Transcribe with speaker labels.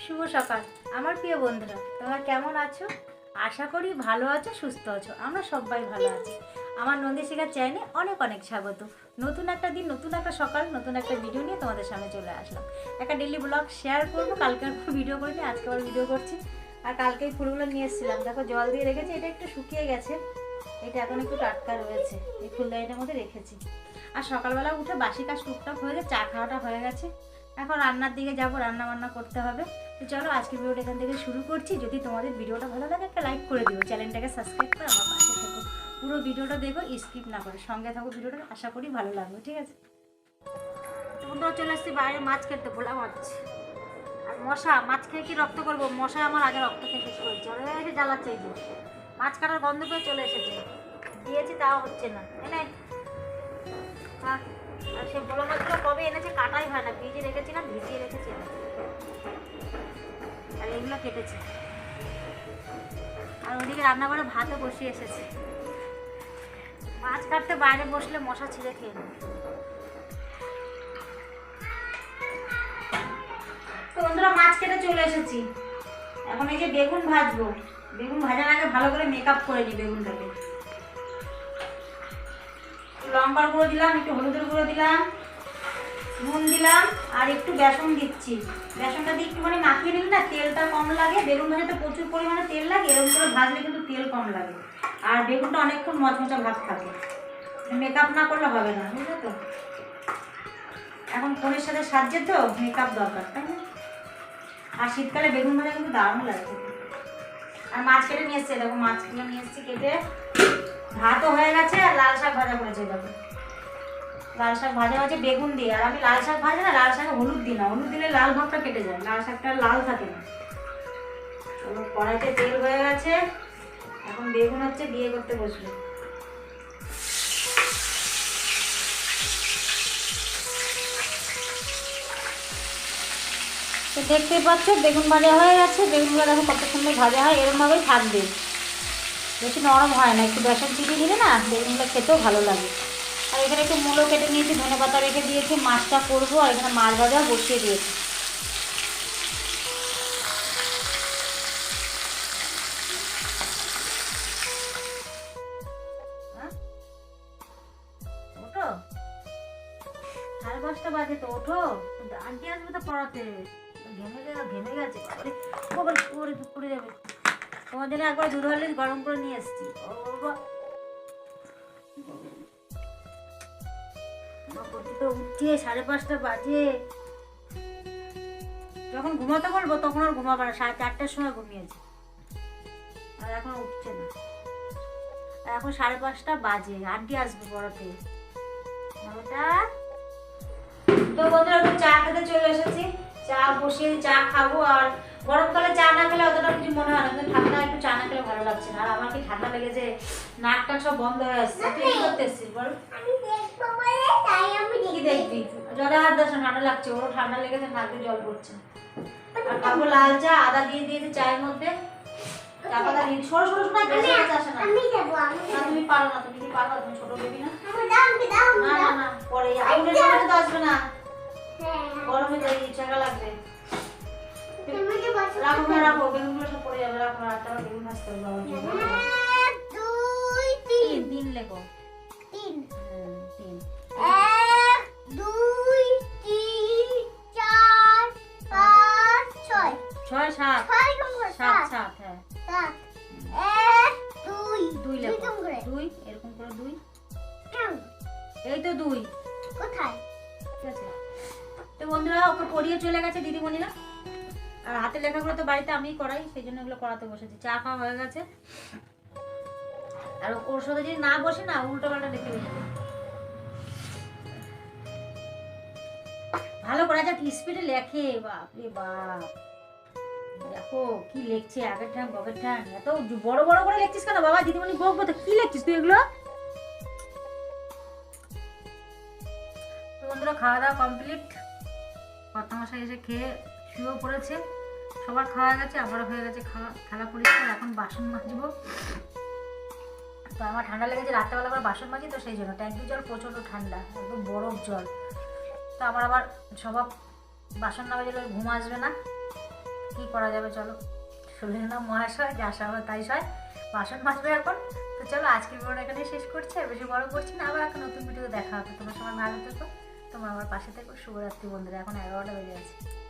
Speaker 1: শুভ সকাল। আমার প্রিয় বন্ধুরা, তোমরা কেমন আছো? আশা করি ভালো আছো, সুস্থ আছো। আমরা সবাই ভালো আছি। আমার নন্দী শেখার চ্যানেলে অনেক অনেক স্বাগত। নতুন একটা দিন, নতুন একটা সকাল, নতুন একটা ভিডিও নিয়ে তোমাদের সামনে চলে আসলাম। একটা ডেলি ব্লগ শেয়ার করব। কালকে আর ভিডিও করিনি, আজকে আবার ভিডিও করছি। আর কালকে এই ফুলগুলো নিয়ে এসেছিলাম। দেখো, জল দিয়ে রেখেছি, এটা একটু শুকিয়ে গেছে। এটা এখন একটু টাটকা রয়েছে। এই ফুলদানিটার মধ্যে রেখেছি। আর সকালবেলা উঠে বাসি কাজ টুকটাক হয়ে গেছে, চা খাওয়াটা হয়ে গেছে। এখন রান্নার দিকে যাব রান্না বান্না করতে হবে। তো চলো আজকের ভিডিওটা এখান থেকে শুরু করছি। যদি তোমাদের ভিডিওটা ভালো লাগে, একটা লাইক করে দিও। চ্যানেলটাকে সাবস্ক্রাইব করে আমার পাশে থেকো। পুরো ভিডিওটা দেখো স্কিপ না করে। সঙ্গে থাকো ভিডিওটা, আশা করি ভালো লাগবে, ঠিক আছে? তোমরা চলে আসছি বাইরে মাছ খেতে ভোলা মাছ আর মশা, মাছ খেয়ে কি রক্ত করব? মশা আমার আগে রক্ত খেয়ে শেষ করেছে। ওরা এসে জ্বালাচ্ছে এই মাছ কাটার গন্ধ পেয়ে চলে এসেছে। দিয়েছি, তাও হচ্ছে না। এনে। থাক। আর সে মাছগুলো কবে এনেছে কাটাই হয় না। ভিজে রেখেছিলাম ভিজিয়ে আর এগুলো কেটেছে। আর ওদিকে রান্না করে ভাতও বসিয়ে এসেছে। মাছ কাটতে বাইরে বসলে মশা ছিঁড়ে খেয়ে মাছ কেটে চলে এসেছি। এখন এই যে বেগুন ভাজবো। বেগুন ভাজার আগে ভালো করে মেকআপ করে নিই বেগুনটাকে। লঙ্কার গুঁড়ো দিলাম, একটু হলুদের গুঁড়ো দিলাম, নুন দিলাম, আর একটু বেসন দিচ্ছি। বেসনটা দিয়ে একটুখানি মাখিয়ে নিলে না তেলটা কম লাগে, বেগুন ভাজাতে প্রচুর পরিমাণে তেল লাগে, এরকম করে ভাজলে কিন্তু তেল কম লাগে। আর বেগুনটা অনেকক্ষণ মচমচা ভাত থাকে। মেকআপ না করলে হবে না, বুঝলে তো? এখন ফোনের সাথে সাজছে তো মেকআপ দরকার, তাই না? আর শীতকালে বেগুন ভাজা কিন্তু দারুণ লাগে আর মাছ কেটে নিয়ে এসছে, দেখো মাছগুলো নিয়ে এসছি কেটে। ভাতও হয়ে গেছে আর লাল শাক ভাজা করেছে দেখো। লাল শাক ভাজা হয়েছে বেগুন দিয়ে। আর আমি লাল শাক ভাজা না, লাল শাকে হলুদ দিই না। হলুদ দিলে লাল ভাবটা কেটে যায়, লাল শাকটা লাল থাকে না। কড়াইতে তেল হয়ে গেছে। এখন বেগুন হচ্ছে বিয়ে করতে বসবে। তো দেখতেই পাচ্ছ, বেগুন ভাজা হয়ে গেছে। বেগুনগুলো দেখো কত সুন্দর ভাজা হয়। এরকমভাবেই থাকবে। বেশি নরম হয় না, একটু বেসন চিনি দিলে না বেগুনগুলো খেতেও ভালো লাগে। আর এখানে একটু মূলো কেটে নিয়েছি, ধনে পাতা রেখে দিয়েছি, মাছটা করব, আর এখানে মাছ ভাজা বসিয়ে দিয়েছি। হ্যাঁ? সাড়ে পাঁচটা বাজে তো, ওঠো। আসবে তো পড়াতে। ঘেমে গেছে ঘেমে গেছে যাবে। তোমার জন্য একবার দুধ হরলিক্স গরম করে নিয়ে এসেছি। তো উঠছে, সাড়ে পাঁচটা বাজে। যখন ঘুমাতে বলব, তখন আর ঘুমাবে না। সাড়ে চারটার সময় ঘুমিয়েছে। আর এখন উঠছে না। আর এখন সাড়ে পাঁচটা বাজে। আন্টি আসবে পড়াতে তো বন্ধুরা চা খেতে চলে এসেছি। চা বসিয়ে চা খাব আর গরমকালে চা না খেলে অতটা কিছু মনে হয় না কিন্তু ঠান্ডা একটু চা না খেলে ভালো লাগছে না। আর আমার কি ঠান্ডা লেগেছে নাক টাক সব বন্ধ হয়ে আসছে। তুই কি করতে এসছিস বল কি দেখবি? জলে হাত দাস ঠান্ডা লাগছে। ঠান্ডা লেগেছে নাকে জল পড়ছে। আর খাব লাল চা আদা দিয়ে দিয়েছে চায়ের মধ্যে। চা পাতা দিয়ে সরো সরো শোনা বেশি আসে না। না তুমি পারো না তুমি কি পারো তুমি ছোট বেবি না? না না না পরে আউটের সময় তো আসবে না। গরমে তো ইচ্ছা লাগবে রাখো না রাখো বেগুনগুলো সব পড়ে যাবে রাখো আর তারপর বেগুন ভাজতে হবে বাবার তিন তিন লেখো হুম, তিন ছয় সাত সাত সাত হ্যাঁ দুই লেখো দুই এরকম করে দুই এই তো দুই ওকে পড়িয়ে চলে গেছে দিদিমণিরা। আর হাতে লেখাগুলো তো বাড়িতে আমিই করাই, সেই জন্য এগুলো করাতে বসেছি। চা খাওয়া হয়ে গেছে। আর ওর সাথে যদি না বসে, না উল্টো পাল্টা দেখে যাবে। ভালো করে যাক স্পিডে লেখে বাপ বাপ। দেখো কি লিখছে, আগের ঠান বগের ঠান এত বড় বড় করে লিখছিস কেন বাবা? দিদিমণি বকবো তো কি লিখছিস তুই এগুলো? বন্ধুরা, খাওয়া দাওয়া কমপ্লিট। কর্তামশাই এসে খেয়ে শুয়েও পড়েছে, সবার খাওয়া গেছে, আবারও হয়ে গেছে খাওয়া, খেলা পরিষ্কার, এখন বাসন মাজবো। তো আমার ঠান্ডা লেগেছে, রাত্রেবেলা আবার বাসন মাজি, তো সেই জন্য। ট্যাঙ্কির জল প্রচণ্ড ঠান্ডা, একদম বরফ জল। তো আমার আবার সবাব বাসন না বাজলে ঘুম আসবে না। কী করা যাবে, চলো। শরীরের নাম মহাশয় যা হয়, তাই হয়। বাসন মাজবে এখন। তো চলো, আজকের ভিডিওটা এখানে শেষ করছে বেশি বড় করছি না, আবার একটা নতুন ভিডিও দেখা হবে। তোমার সবাই ভালো থাকো। তোমার আমার পাশে থেকো। শুভরাত্রি বন্ধুরা এখন এগারোটা বেজে গেছে।